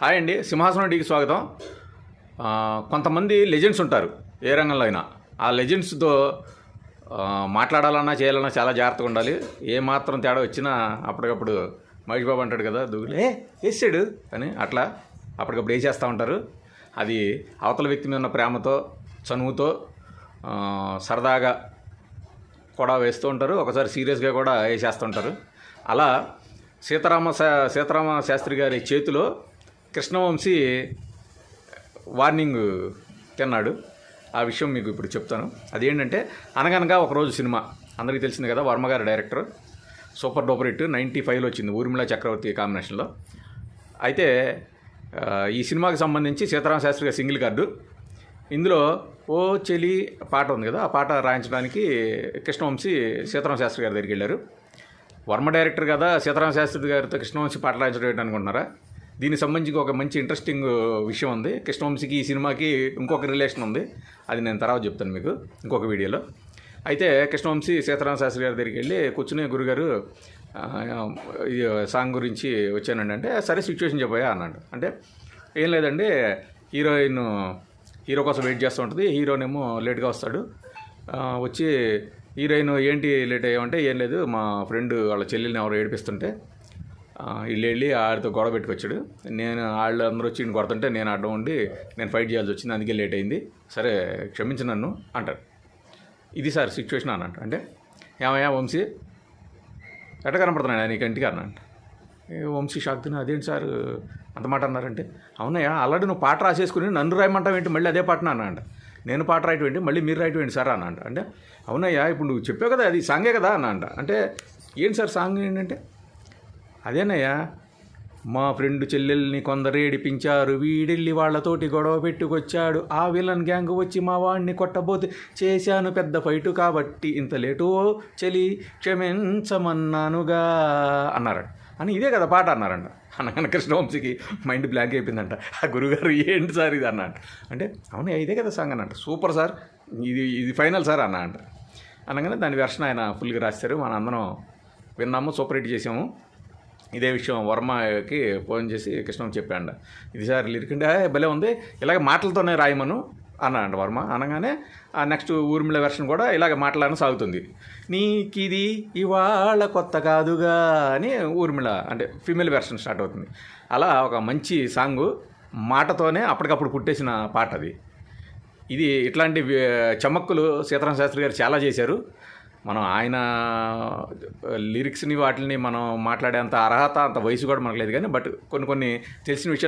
Hi అండి సింహాసనం టీకి స్వాగతం. కొంతమంది లెజెండ్స్ ఉంటారు ఏ రంగంలో అయినా. ఆ లెజెండ్స్తో మాట్లాడాలన్నా చేయాలన్నా చాలా జాగ్రత్తగా ఉండాలి. ఏ మాత్రం తేడా వచ్చినా అప్పటికప్పుడు మహేష్ బాబు అంటాడు కదా దుగులే వేసాడు అని అట్లా అప్పటికప్పుడు వేసేస్తూ ఉంటారు. అది అవతల వ్యక్తి మీద ఉన్న ప్రేమతో చనువుతో సరదాగా కూడా వేస్తూ ఉంటారు. ఒకసారి సీరియస్గా కూడా వేసేస్తుంటారు అలా సీతారామ సీతారామ శాస్త్రి గారి చేతిలో కృష్ణవంశీ వార్నింగ్ తిన్నాడు. ఆ విషయం మీకు ఇప్పుడు చెప్తాను. అదేంటంటే అనగనగా ఒకరోజు సినిమా. అందరికీ తెలిసింది కదా వర్మ గారి director. Super duper hit ninety ఫైవ్లో వచ్చింది ఊర్మిళ చక్రవర్తి కాంబినేషన్లో. అయితే ఈ సినిమాకి సంబంధించి సీతారామ శాస్త్రి గారి సింగిల్ కార్డు. ఇందులో ఓ చెలి పాట ఉంది కదా ఆ పాట రాయించడానికి కృష్ణవంశీ సీతారామ శాస్త్రి గారి దగ్గరికి వెళ్ళారు. వర్మ డైరెక్టర్ కదా సీతారామ శాస్త్రి గారితో కృష్ణవంశీ పాట రాయించడం ఏంటి అనుకుంటున్నారా దీనికి సంబంధించి ఒక మంచి ఇంట్రెస్టింగ్ uh, విషయం ఉంది. కృష్ణవంశీకి ఈ సినిమాకి ఇంకొక రిలేషన్ ఉంది. అది నేను తర్వాత చెప్తాను మీకు ఇంకొక వీడియోలో. అయితే కృష్ణవంశీ సీతారామ శాస్త్రి గారి దగ్గరికి వెళ్ళి కూర్చుని గురుగారు ఈ uh, సాంగ్ గురించి వచ్చానండి. అంటే సరే సిచ్యువేషన్ చెప్పాయా అన్నాడు. అంటే ఏం లేదండి హీరోయిన్ హీరో కోసం వెయిట్ చేస్తూ ఉంటుంది. హీరోనేమో లేట్గా వస్తాడు. వచ్చి హీరోయిన్ ఏంటి లేట్ అయ్యామంటే ఏం లేదు మా ఫ్రెండ్ వాళ్ళ చెల్లెల్ని ఎవరు ఏడిపిస్తుంటే వీళ్ళు వెళ్ళి ఆడితో గొడవ పెట్టుకొచ్చాడు. నేను వాళ్ళు అందరూ వచ్చి ఈయన కొడుతుంటే నేను అడ్డం ఉండి నేను ఫైట్ చేయాల్సి వచ్చింది అందుకే లేట్ అయింది. సరే క్షమించు నన్ను అంటారు ఇది సార్ సిచ్యువేషన్ అన్నట్టు అంటే ఏమయ్యా వంశీ? ఎట్ట కనపడుతున్నాడు? నీకు ఇంటికి అన్నట్టు ఏ వంశీ షాక్ తిన అదేంటి సార్? అంత మాట అన్నారంటే అవునయ్యా ఆల్రెడీ నువ్వు పాట రాసేసుకుని నన్ను రాయమంటావు ఏంటి? మళ్ళీ అదే పాటన అన్నాడు నేను పాట రాయటం మళ్ళీ మీరు రాయటం సార్ అన్నాడు అంటే. అవునయ్యా ఇప్పుడు నువ్వు చెప్పావు కదా అది సాంగే కదా అన్నంట అంటే ఏంటి సార్ సాంగ్ ఏంటంటే? అదేనయ్యా? మా ఫ్రెండ్ చెల్లెల్ని కొందరు ఏడిపించారు. వీడెళ్ళి వాళ్ళతోటి గొడవ పెట్టుకొచ్చాడు. ఆ విలన్ గ్యాంగ్ వచ్చి మా వాడిని కొట్టబోతే చేశాను పెద్ద ఫైటు కాబట్టి ఇంత లేటు చలి క్షమించమన్నానుగా అన్నారంట. అని ఇదే కదా పాట అన్నారంట. అనగానే కృష్ణవంశీకి మైండ్ బ్లాంక్ అయిపోయిందంట. ఆ గురుగారు ఏంటి సార్ ఇది అన్నాడు అంటే అవును ఇదే కదా సాంగ్ అన్నట్టు సూపర్ సార్. ఇది ఇది ఫైనల్ సార్ అన్న అంట అనగానే దాని వెర్షన్ ఆయన ఫుల్గా రాశారు. మన అందరం విన్నాము సూపర్ హిట్ చేసాము. ఇదే విషయం వర్మకి ఫోన్ చేసి కృష్ణం చెప్పాడు ఇది సార్ లిరిక్ అంటే భలే ఉంది. ఇలాగ మాటలతోనే రాయమను అన్నాడు వర్మ. అనగానే ఆ నెక్స్ట్ ఊర్మిళ వెర్షన్ కూడా ఇలాగ మాటలను సాగుతుంది. నీకిది ఇవాళ కొత్త కాదుగా అని ఊర్మిళ అంటే ఫీమేల్ వెర్షన్ స్టార్ట్ అవుతుంది. అలా ఒక మంచి సాంగు మాటతోనే అప్పటికప్పుడు పుట్టేసిన పాట అది. ఇది ఇట్లాంటి చమక్కులు సీతారామ శాస్త్రి గారు చాలా చేశారు. మనం ఆయన లిరిక్స్ని వాటిని మనం మాట్లాడేంత అర్హత అంత వయసు కూడా మనకు లేదు కానీ బట్ కొన్ని కొన్ని తెలిసిన విషయాలు